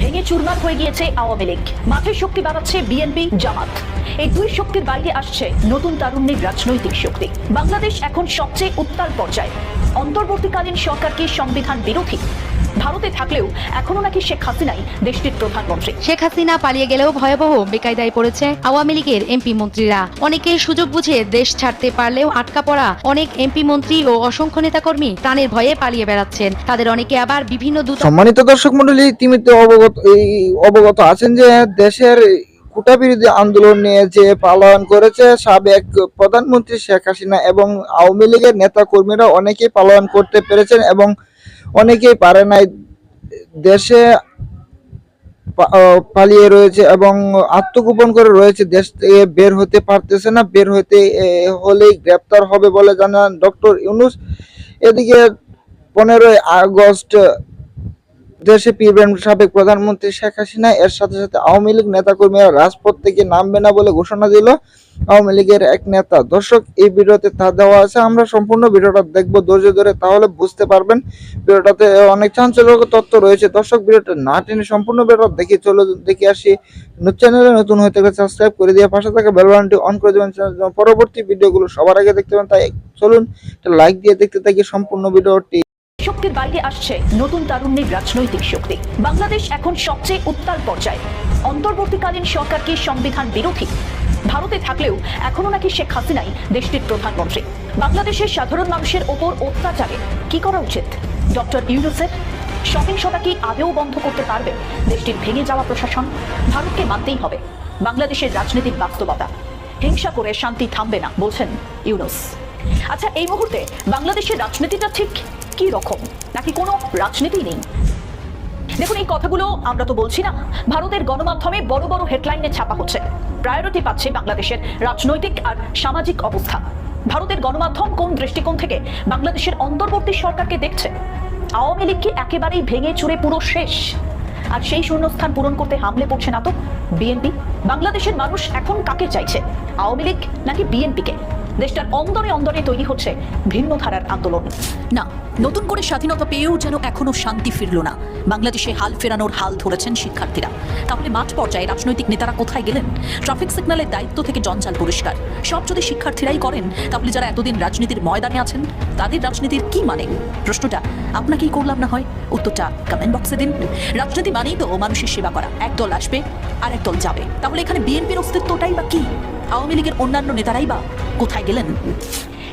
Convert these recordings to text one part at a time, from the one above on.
ভেঙে চুরমার হয়ে গিয়েছে আওয়ামী লীগ। মাঠে শক্তি বাড়াচ্ছে বিএনপি, জামাত। এই দুই শক্তির বাইরে আসছে নতুন তারুণ্যের রাজনৈতিক শক্তি। বাংলাদেশ এখন সবচেয়ে উত্তাল পর্যায়ে। অন্তর্বর্তীকালীন সরকার কি সংবিধান বিরোধী? ভারতে থাকলেও এখনও নাকি শেখ হাসিনাই দেশটির প্রধানমন্ত্রী। শেখ হাসিনা পালিয়ে গেলেও ভয়াবহ বেকায়দায় পড়েছে আওয়ামী লীগের এমপি মন্ত্রীরা। অনেকে সুযোগ বুঝে দেশ ছাড়তে পারলেও আটকা পড়া অনেক এমপি মন্ত্রী ও অসংখ্য নেতাকর্মী প্রাণের ভয়ে পালিয়ে বেড়াচ্ছেন। তাদের অনেকে আবার বিভিন্ন দূত সম্মানিত দর্শক মন্ডলী তিনি তো অবগত এই অবগত আছেন যে দেশের কোটা বিরোধী আন্দোলন নিয়ে যে পালন করেছে সাবেক প্রধানমন্ত্রী শেখ হাসিনা এবং আওয়ামী লীগের নেতা কর্মীরা অনেকেই পালন করতে পেরেছেন এবং অনেকেই পারে নাই। দেশে পালিয়ে রয়েছে এবং আত্মগোপন করে রয়েছে। দেশ থেকে বের হতে পারতেছে না। বের হতে হলেই গ্রেপ্তার হবে বলে জানান ডক্টর ইউনুস। এদিকে পনেরোই আগস্ট দেশে ফিরবেন সাবেক প্রধানমন্ত্রী শেখ হাসিনা, এর সাথে সাথে আওয়ামী লীগ নেতাকর্মীরা রাজপথ থেকে নামবে না বলে ঘোষণা দিল আওয়ামী লীগের এক নেতা। দর্শক, এই ভিডিওতে তা দেওয়া আছে, আমরা সম্পূর্ণ ভিডিওটা দেখব ধৈর্য ধরে, তাহলে বুঝতে পারবেন ভিডিওটাতে অনেক চাঞ্চল্যকর তথ্য রয়েছে। দর্শক, ভিডিওটা না টেনে সম্পূর্ণ ভিডিওটা দেখে চলে, দেখে আসি। চ্যানেলে নতুন হয়ে থাকলে সাবস্ক্রাইব করে দিয়ে পাশে থাকা বেল বাটনটি অন করে দেবেন পরবর্তী ভিডিওগুলো সবার আগে দেখতে পাবেন তাই চলুন লাইক দিয়ে দেখতে থাকি সম্পূর্ণ ভিডিওটি। শক্তির বাইরে আসছে নতুন তারুণ্যের রাজনৈতিক শক্তি। বাংলাদেশ এখন সবচেয়ে উত্তাল পর্যায়ে। অন্তর্বর্তীকালীন সরকার কি সংবিধান বিরোধী। ভারতে থাকলেও এখনও নাকি শেখ হাসিনাই দেশটির প্রধানমন্ত্রী। বাংলাদেশের সাধারণ মানুষের ওপর অত্যাচারে কি করা উচিত? ডক্টর ইউনুসেফ সহিংসতা কি আদেও বন্ধ করতে পারবে দেশটির ভেঙে যাওয়া প্রশাসন? ভারতকে মানতেই হবে। বাংলাদেশের রাজনীতির বাস্তবতা। হিংসা করে শান্তি থামবে না, বলছেন ইউনুস। আচ্ছা এই মুহূর্তে বাংলাদেশের রাজনীতিটা ঠিক কি রকম? নাকি কোনো রাজনীতি নেই? দেখুন, এই কথাগুলো আমরা তো বলছি না। ভারতের গণমাধ্যমে বড় বড় হেডলাইনে ছাপা হচ্ছে। প্রায়োরিটি পাচ্ছে বাংলাদেশের রাজনৈতিক আর সামাজিক অবস্থা। ভারতের গণমাধ্যম কোন দৃষ্টিকোণ থেকে বাংলাদেশের অন্তর্বর্তী সরকারকে দেখছে? আওয়ামী লীগ কি একেবারেই ভেঙে চুরে পুরো শেষ? আর সেই শূন্যস্থান পূরণ করতে হামলে পড়ছে না তো বিএনপি? বাংলাদেশের মানুষ এখন কাকে চাইছে? আওয়ামী লীগ নাকি বিএনপিকে? দেশটার অন্দরে অন্দরে তৈরি হচ্ছে ভিন্ন ধারার আন্দোলন। না, নতুন করে স্বাধীনতা পেয়েও যেন এখনও শান্তি ফিরল না। বাংলাদেশে হাল ফেরানোর হাল ধরেছেন শিক্ষার্থীরা। তাহলে মাঠ পর্যায়ে রাজনৈতিক নেতারা কোথায় গেলেন? ট্রাফিক সিগন্যালের দায়িত্ব থেকে জঞ্জাল পরিষ্কার। সব যদি শিক্ষার্থীরাই করেন, তাহলে যারা এতদিন রাজনীতির ময়দানে আছেন, তাদের রাজনীতির কি মানে? প্রশ্নটা, আপনাকেই করলাম না হয়? উত্তরটা কমেন্ট বক্সে দিন। রাজনীতি মানেই তো মানুষের সেবা করা। একদল আসবে আর একদল যাবে। তাহলে এখানে বিএনপির অস্তিত্বটাই বা কি? আওয়ামী লীগের অন্যান্য নেতারাই বা কোথায় গেলেন?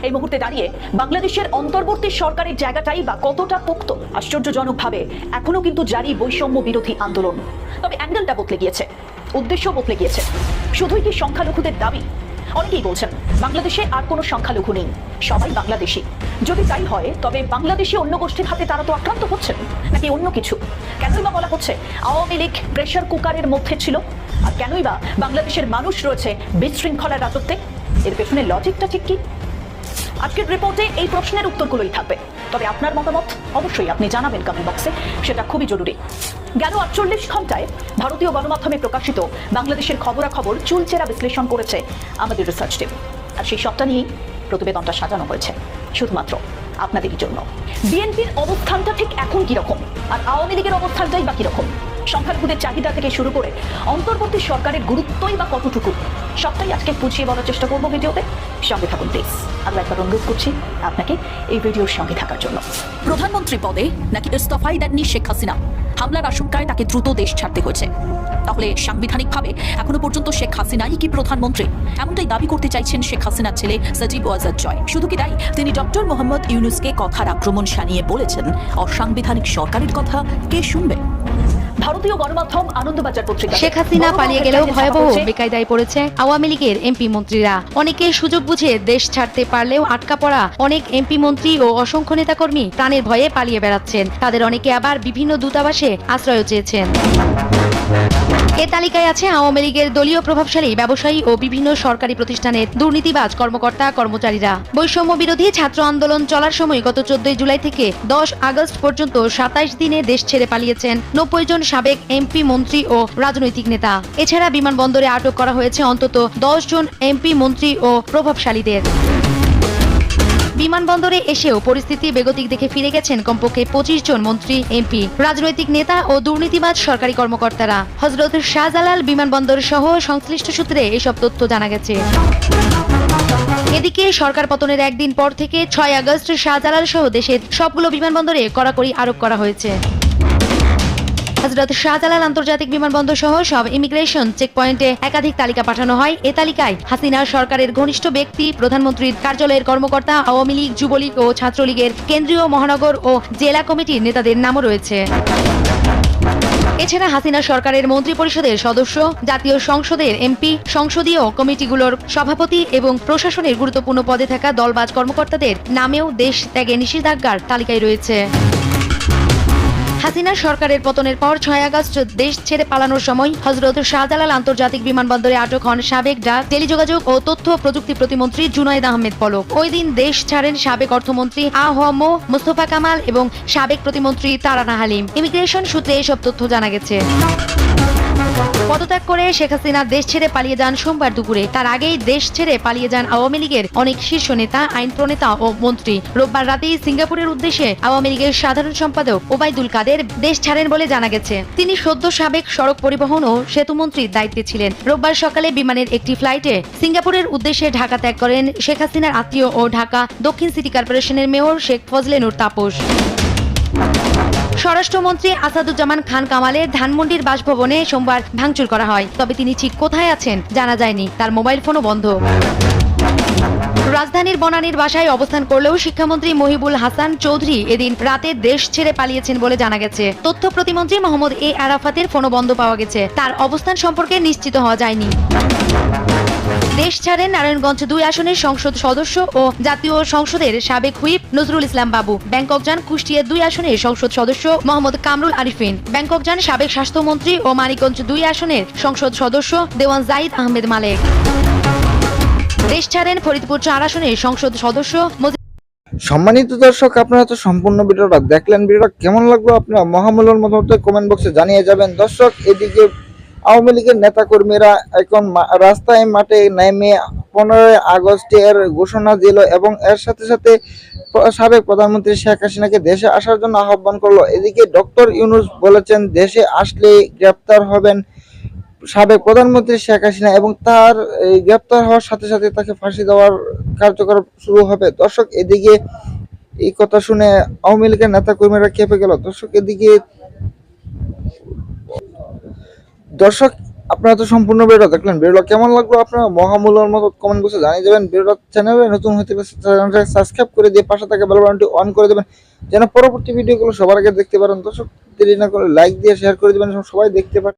এই মুহূর্তে দাঁড়িয়ে বাংলাদেশের অন্তর্বর্তী সরকারের জায়গাটাই বা কতটা পোক্ত? আশ্চর্যজনকভাবে, এখনও কিন্তু জারি বৈষম্য বিরোধী আন্দোলন। তবে অ্যাঙ্গেলটা বদলে গিয়েছে, উদ্দেশ্য বদলে গিয়েছে। শুধুই কি সংখ্যালঘুদের দাবি? অনেকেই বলছেন, বাংলাদেশে আর কোনো সংখ্যালঘু নেই, সবাই বাংলাদেশি। যদি তাই হয়, তবে বাংলাদেশি অন্য গোষ্ঠীর হাতে তারা তো আক্রান্ত হচ্ছেন নাকি অন্য কিছু? কেনই বা বলা হচ্ছে, আওয়ামী লীগ প্রেশার কুকারের মধ্যে ছিল। আর কেনই বা বাংলাদেশের মানুষ রয়েছে বিশৃঙ্খলার রাজত্বে? এর পেছনে লজিকটা ঠিক কি? আজকের রিপোর্টে এই প্রশ্নের উত্তরগুলোই থাকবে। তবে আপনার মতামত অবশ্যই আপনি জানাবেন কমেন্ট বক্সে সেটা খুবই জরুরি। গেল আটচল্লিশ ঘন্টায় ভারতীয় গণমাধ্যমে প্রকাশিত বাংলাদেশের খবরাখবর চুলচেরা বিশ্লেষণ করেছে আমাদের রিসার্চ টিম আর সেই সবটা নিয়েই প্রতিবেদনটা সাজানো হয়েছে। শুধুমাত্র আপনাদেরই জন্য। বিএনপির অবস্থানটা ঠিক এখন কীরকম? আর আওয়ামী লীগের অবস্থানটাই বা কীরকম? সংখ্যালঘুদের চাহিদা থেকে শুরু করে অন্তর্বর্তী সরকারের গুরুত্বই বা কতটুকু? সবটাই আজকে বুঝিয়ে বলার চেষ্টা করব ভিডিওতে। সঙ্গে থাকুন প্লিজ আরও একবার অনুরোধ করছি আপনাকে এই ভিডিওর সঙ্গে থাকার জন্য। প্রধানমন্ত্রী পদে নাকি ইস্তফাই দেননি শেখ হাসিনা? হামলার আশঙ্কায় তাকে দ্রুত দেশ ছাড়তে হয়েছে। তাহলে সাংবিধানিকভাবে এখনও পর্যন্ত শেখ হাসিনাই কি প্রধানমন্ত্রী? এমনটাই দাবি করতে চাইছেন শেখ হাসিনার ছেলে সজিব ওয়াজাদ জয়। শুধু কি তাই? তিনি ডক্টর মোহাম্মদ ইউনুসকে কথার আক্রমণ শানিয়ে বলেছেন, অসাংবিধানিক সরকারের কথা কে শুনবে? ভারতীয় গণমাধ্যম আনন্দবাজার পত্রিকা। শেখ হাসিনা পালিয়ে গেলেও ভয়াবহ বেকায়দায় পড়েছে আওয়ামী লীগের এমপি মন্ত্রীরা। অনেকে সুযোগ বুঝে দেশ ছাড়তে পারলেও আটকা পড়া অনেক এমপি মন্ত্রী ও অসংখ্য নেতাকর্মী প্রাণের ভয়ে পালিয়ে বেড়াচ্ছেন। তাদের অনেকে আবার বিভিন্ন দূতাবাসে আশ্রয় চেয়েছেন। এ তালিকায় আছে আওয়ামী লীগের দলীয় প্রভাবশালী ব্যবসায়ী ও বিভিন্ন সরকারি প্রতিষ্ঠানের দুর্নীতিবাজ কর্মকর্তা, কর্মচারীরা। বৈষম্য বিরোধী ছাত্র আন্দোলন চলার সময় গত চোদ্দই জুলাই থেকে দশ আগস্ট পর্যন্ত সাতাইশ দিনে দেশ ছেড়ে পালিয়েছেন নব্বই জন সাবেক এমপি, মন্ত্রী ও রাজনৈতিক নেতা। এছাড়া বিমানবন্দরে আটক করা হয়েছে অন্তত দশ জন এমপি, মন্ত্রী ও প্রভাবশালীদের। বিমানবন্দরে এসেও পরিস্থিতি বেগতিক দেখে ফিরে গেছেন কমপক্ষে পঁচিশ জন মন্ত্রী, এমপি, রাজনৈতিক নেতা ও দুর্নীতিবাজ সরকারি কর্মকর্তারা। হজরত শাহজালাল বিমানবন্দর সহ সংশ্লিষ্ট সূত্রে এসব তথ্য জানা গেছে। এদিকে সরকার পতনের একদিন পর থেকে ছয় আগস্ট শাহজালাল সহ দেশের সবগুলো বিমানবন্দরে কড়াকড়ি আরোপ করা হয়েছে। হজরত শাহজালাল আন্তর্জাতিক বিমানবন্দর সহ সব ইমিগ্রেশন চেকপয়েন্টে একাধিক তালিকা পাঠানো হয়। এ তালিকায় হাসিনা সরকারের ঘনিষ্ঠ ব্যক্তি, প্রধানমন্ত্রীর কার্যালয়ের কর্মকর্তা, আওয়ামী লীগ, যুবলীগ ও ছাত্রলীগের কেন্দ্রীয় মহানগর ও জেলা কমিটির নেতাদের নামও রয়েছে। এছাড়া হাসিনা সরকারের মন্ত্রী পরিষদের সদস্য, জাতীয় সংসদের এমপি, সংসদীয় কমিটিগুলোর সভাপতি এবং প্রশাসনের গুরুত্বপূর্ণ পদে থাকা দলবাজ কর্মকর্তাদের নামেও দেশ ত্যাগে নিষেধাজ্ঞার তালিকায় রয়েছে। হাসিনা সরকারের পতনের পর ছয় আগস্ট দেশ ছেড়ে পালানোর সময় হজরত শাহজালাল আন্তর্জাতিক বিমানবন্দরে আটক হন সাবেক ডাক, টেলিযোগাযোগ ও তথ্য প্রযুক্তি প্রতিমন্ত্রী জুনাইদ আহমেদ পলক। ওই দিন দেশ ছাড়েন সাবেক অর্থমন্ত্রী আহম মোস্তফা কামাল এবং সাবেক প্রতিমন্ত্রী তারানা হালিম। ইমিগ্রেশন সূত্রে এসব তথ্য জানা গেছে। পদত্যাগ করে শেখ হাসিনা দেশ ছেড়ে পালিয়ে যান সোমবার দুপুরে। তার আগেই দেশ ছেড়ে পালিয়ে যান আওয়ামী লীগের অনেক শীর্ষ নেতা আইন প্রণেতা ও মন্ত্রী। রোববার রাতেই সিঙ্গাপুরের উদ্দেশ্যে আওয়ামী লীগের সাধারণ সম্পাদক ওবায়দুল কাদের দেশ ছাড়েন বলে জানা গেছে। তিনি সদ্য সাবেক সড়ক পরিবহন ও সেতু মন্ত্রীর দায়িত্বে ছিলেন। রোববার সকালে বিমানের একটি ফ্লাইটে সিঙ্গাপুরের উদ্দেশ্যে ঢাকা ত্যাগ করেন শেখ হাসিনার আত্মীয় ও ঢাকা দক্ষিণ সিটি কর্পোরেশনের মেয়র শেখ ফজলে নূর তাপস। স্বরাষ্ট্রমন্ত্রী আসাদুজ্জামান খান কামালের ধানমন্ডির বাসভবনে সোমবার ভাঙচুর করা হয়। তবে তিনি ঠিক কোথায় আছেন জানা যায়নি। তার মোবাইল ফোনও বন্ধ। রাজধানীর বনানীর বাসায় অবস্থান করলেও শিক্ষামন্ত্রী মহিবুল হাসান চৌধুরী এদিন রাতে দেশ ছেড়ে পালিয়েছেন বলে জানা গেছে। তথ্য প্রতিমন্ত্রী মোহাম্মদ এ আরাফাতের ফোনও বন্ধ পাওয়া গেছে। তার অবস্থান সম্পর্কে নিশ্চিত হওয়া যায়নি। দেশ ছাড়েন নারায়ণগঞ্জ দুই আসনের সংসদ সদস্য ও জাতীয় সংসদের সাবেক হুইপ নজরুল ইসলাম বাবু। ব্যাংকক যান কুষ্টিয়া দুই আসনের সংসদ সদস্য মোহাম্মদ কামরুল আরিফিন। ব্যাংকক যান সাবেক স্বাস্থ্যমন্ত্রী ও মানিকগঞ্জ দুই আসনের সংসদ সদস্য দেওয়ান জাইদ আহমেদ মালেক। দেশ ছাড়েন ফরিদপুর চার আসনের সংসদ সদস্য সম্মানিত দর্শক, আপনারা তো সম্পূর্ণ ভিডিওটা দেখলেন। ভিডিওটা কেমন লাগল আপনারা মহামূল্যর মতামত কমেন্ট বক্সে জানিয়ে যাবেন। দর্শক, এদিকে আওয়ামী লীগের নেতাকর্মীরা এখন রাস্তায় মাঠে নেমে পনেরোই আগস্টের ঘোষণা দিল এবং এর সাথে সাথে সাবেক প্রধানমন্ত্রী শেখ হাসিনাকে দেশে আসার জন্য আহ্বান করল। এদিকে ডক্টর ইউনুস বলেছেন, দেশে আসলে গ্রেপ্তার হবেন সাবেক প্রধানমন্ত্রী শেখ হাসিনা এবং তার গ্রেপ্তার হওয়ার সাথে সাথে তাকে ফাঁসি দেওয়ার কার্যকর শুরু হবে। দর্শক, এদিকে এই কথা শুনে আওয়ামী লীগের নেতা কর্মীরা কেঁপে গেল। দর্শক, এদিকে দর্শক, আপনারা তো সম্পূর্ণ বেরো দেখলেন ভিডিও কেমন লাগল আপনারা? মহামূল্যর মতো কমেন্ট বক্সে জানিয়ে দেবেন ভিডিওটা চ্যানেলে নতুন হতে গেলে চ্যানেলটা সাবস্ক্রাইব করে দিয়ে পাশে থাকা বেল বাটনটি অন করে দেবেন, যেন পরবর্তী ভিডিওগুলো সবার আগে দেখতে পারেন। দর্শক, দেরি না করে লাইক দিয়ে শেয়ার করে দেবেন সবাই দেখতে পারে